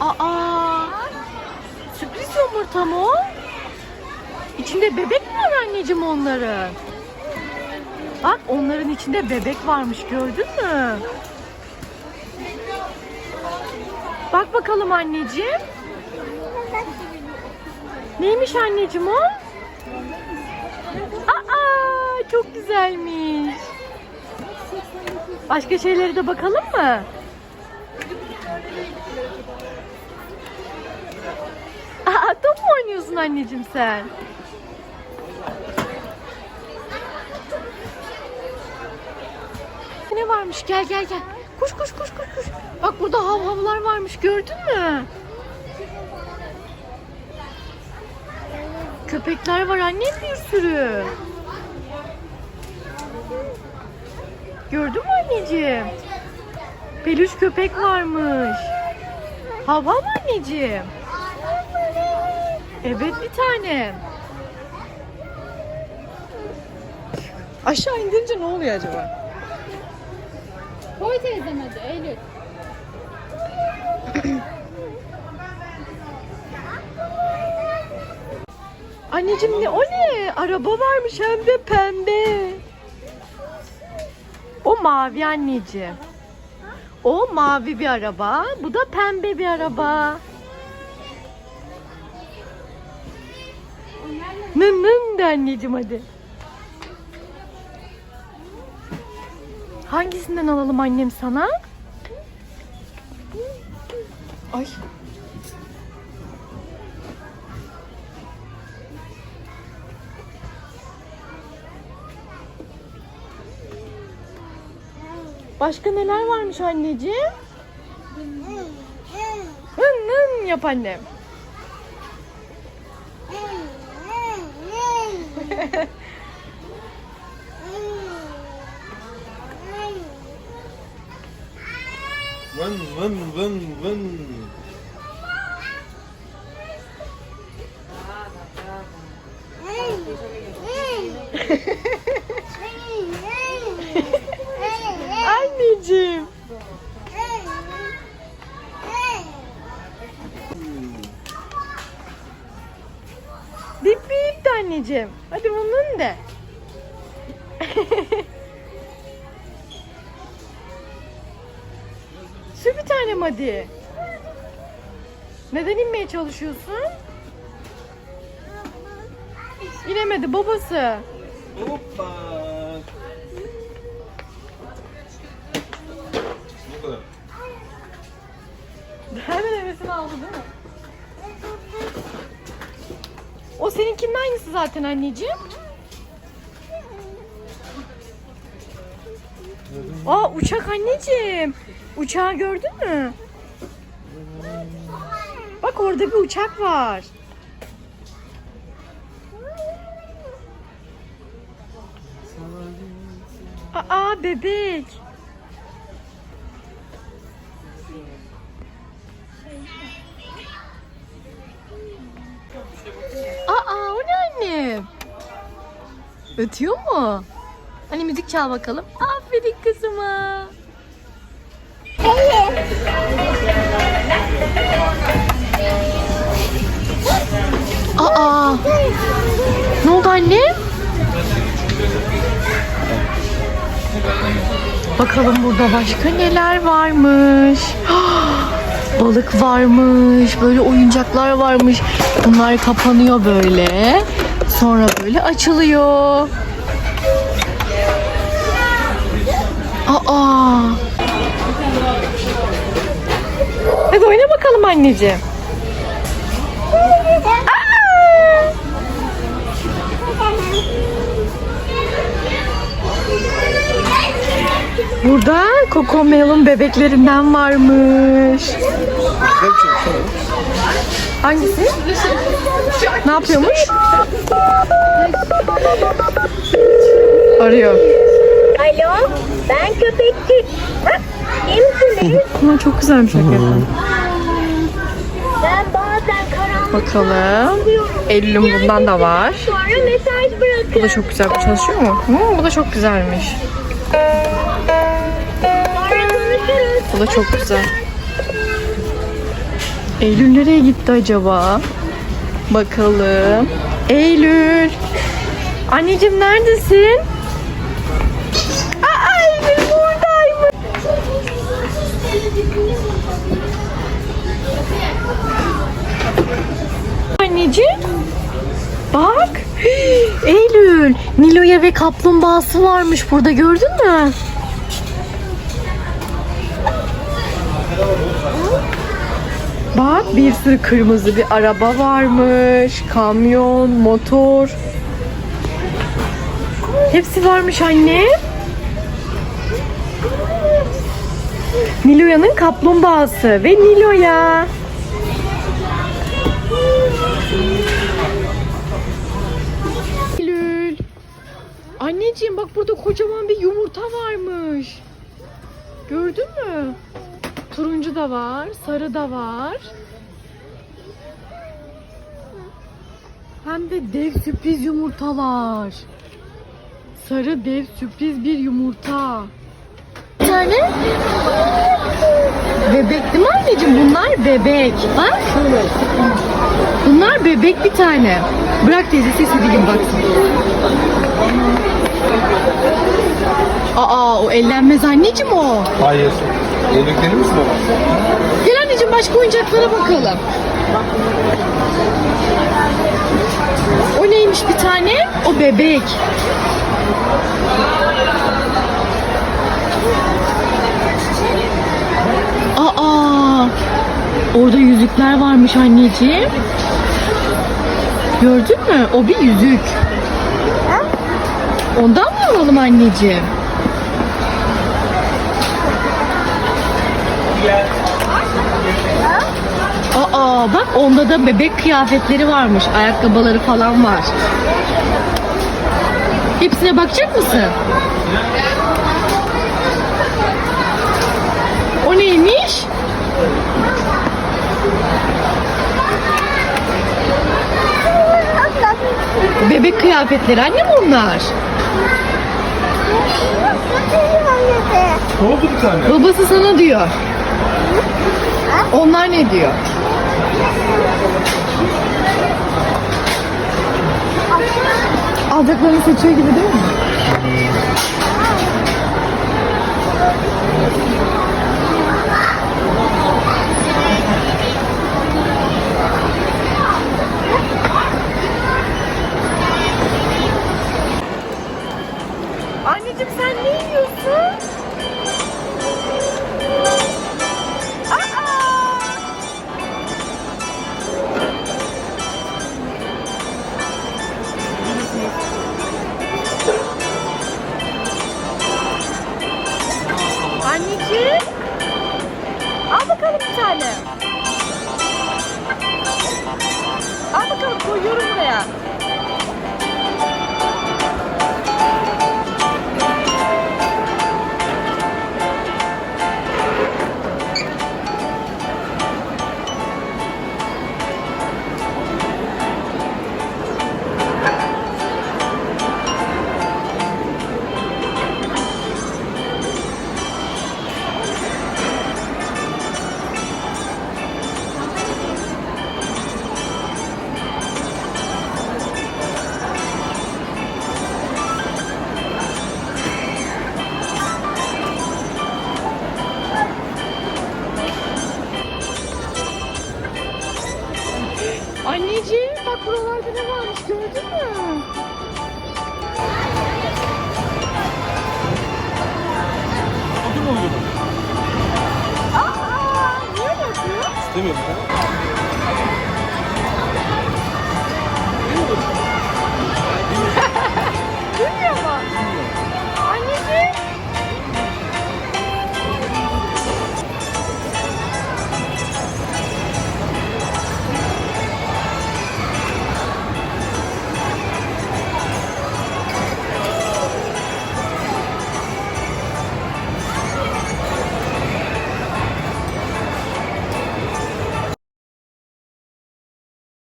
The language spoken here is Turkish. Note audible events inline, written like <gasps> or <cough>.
Aa! Sürpriz yumurta mı? İçinde bebek mi var anneciğim onların? Bak onların içinde bebek varmış gördün mü? Bak bakalım anneciğim. Neymiş anneciğim o? Aa, çok güzelmiş. Başka şeylere de bakalım mı? Mu oynuyorsun anneciğim sen? Ne varmış? Gel gel gel. Koş koş koş koş koş. Bak burada hav havlar varmış gördün mü? Köpekler var annem bir sürü. Gördün mü anneciğim? Peluş köpek varmış. Hava mı anneciğim? Evet bir tane. Aşağı indirince ne oluyor acaba? Koy teyzem hadi Eylül. Anneciğim ne o ne? Araba varmış hem de pembe. O mavi anneciğim. O mavi bir araba. Bu da pembe bir araba. Nın nın de anneciğim hadi. Hangisinden alalım annem sana? Ay. Başka neler varmış anneciğim? Hın hın yap annem. Vın vın vın vın. Anneciğim. Bip bip de anneciğim. Hadi bunun de. <laughs> tanem hadi. Neden inmeye çalışıyorsun? İnemedi babası. Hoppa. Bu kadar. Hemen hevesini aldı değil mi? O seninkinin aynısı zaten anneciğim. Aa uçak anneciğim. Uçağı gördün mü? Bak orada bir uçak var. Aa bebek. Aa o ne anne? Ötüyor mu? Hani müzik çal bakalım. Aferin kızıma. Aa. Ne oldu anne? Bakalım burada başka neler varmış. <gasps> Balık varmış, böyle oyuncaklar varmış. Bunlar kapanıyor böyle. Sonra böyle açılıyor. Aa. Hadi oyna bakalım anneciğim. Aa! Burada Cocomelon bebeklerinden varmış. Hangisi? Ne yapıyormuş? Arıyor. Köpekçi. Ama çok güzelmiş hakikaten. Ben bazen karanlık Bakalım. Eylül'ün bundan da var. sonra mesaj Bu da çok güzel. Bu çalışıyor mu? Hmm, bu da çok güzelmiş. Sonra konuşuruz. Bu da çok güzel. Eylül nereye gitti acaba? Bakalım. Eylül. Anneciğim neredesin? Eylül. Nilo'ya ve kaplumbağası varmış burada gördün mü? Bak bir sürü kırmızı bir araba varmış. Kamyon, motor. Hepsi varmış anne. Nilo'yanın kaplumbağası ve Nilo'ya. Anneciğim bak burada kocaman bir yumurta varmış. Gördün mü? Turuncu da var, sarı da var. Hem de dev sürpriz yumurtalar. Sarı dev sürpriz bir yumurta. Tane bebek değil mi anneciğim? Bunlar bebek. Bak. Bunlar bebek bir tane. Bırak teyzesi istediğin baksın. Aa o ellenmez anneciğim o. Hayır. Yedekleri misin baba? Gel anneciğim başka oyuncaklara bakalım. O neymiş bir tane? O bebek. Aa! Orada yüzükler varmış anneciğim. Gördün mü? O bir yüzük. Ondan mı alalım anneciğim? Aa bak onda da bebek kıyafetleri varmış. Ayakkabıları falan var. Hepsine bakacak mısın? O neymiş? Bebek kıyafetleri annem onlar. Ne oldu bir tane? Babası sana diyor. Onlar ne diyor? Alacaklarını seçiyor gibi değil mi?